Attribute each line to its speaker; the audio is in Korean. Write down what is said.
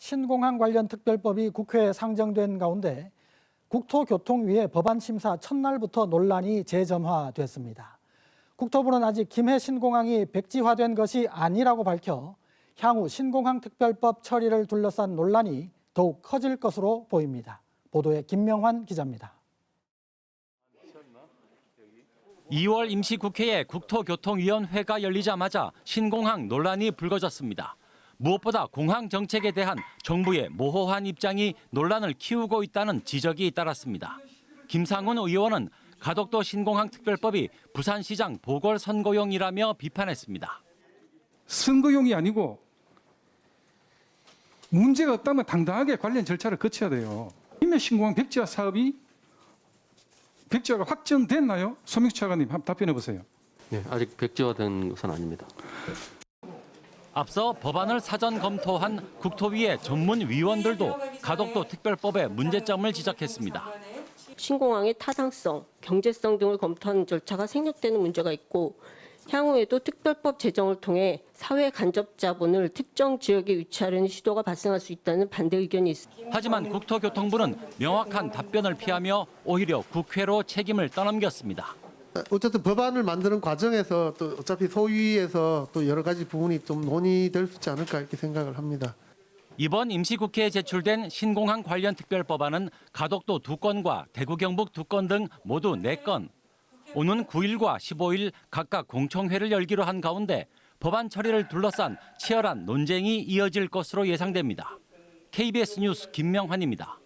Speaker 1: 신공항 관련 특별법이 국회에 상정된 가운데 국토교통위의 법안 심사 첫날부터 논란이 재점화됐습니다. 국토부는 아직 김해 신공항이 백지화된 것이 아니라고 밝혀 향후 신공항 특별법 처리를 둘러싼 논란이 더욱 커질 것으로 보입니다. 보도에 김명환 기자입니다.
Speaker 2: 2월 임시국회에 국토교통위원회가 열리자마자 신공항 논란이 불거졌습니다. 무엇보다 공항 정책에 대한 정부의 모호한 입장이 논란을 키우고 있다는 지적이 따랐습니다. 김상훈 의원은 가덕도 신공항 특별법이 부산시장 보궐선거용이라며 비판했습니다.
Speaker 3: 선거용이 아니고 문제가 없다면 당당하게 관련 절차를 거쳐야 돼요. 김해 신공항 백지화 사업이 백지화가 확정됐나요? 소명수 차관님 답변해 보세요.
Speaker 4: 네, 아직 백지화된 것은 아닙니다.
Speaker 2: 앞서 법안을 사전 검토한 국토위의 전문위원들도 가덕도 특별법의 문제점을 지적했습니다.
Speaker 5: 신공항의 타당성, 경제성 등을 검토하는 절차가 생략되는 문제가 있고 향후에도 특별법 제정을 통해 사회 간접 자본을 특정 지역에 위치하려는 시도가 발생할 수 있다는 반대 의견이 있습니다.
Speaker 2: 하지만 국토교통부는 명확한 답변을 피하며 오히려 국회로 책임을 떠넘겼습니다.
Speaker 6: 어쨌든 법안을 만드는 과정에서 또 어차피 소위에서 또 여러 가지 부분이 좀 논의될 수 있지 않을까 이렇게 생각을 합니다.
Speaker 2: 이번 임시국회에 제출된 신공항 관련 특별법안은 가덕도 두 건과 대구 경북 두 건 등 모두 네 건. 오는 9일과 15일 각각 공청회를 열기로 한 가운데 법안 처리를 둘러싼 치열한 논쟁이 이어질 것으로 예상됩니다. KBS 뉴스 김명환입니다.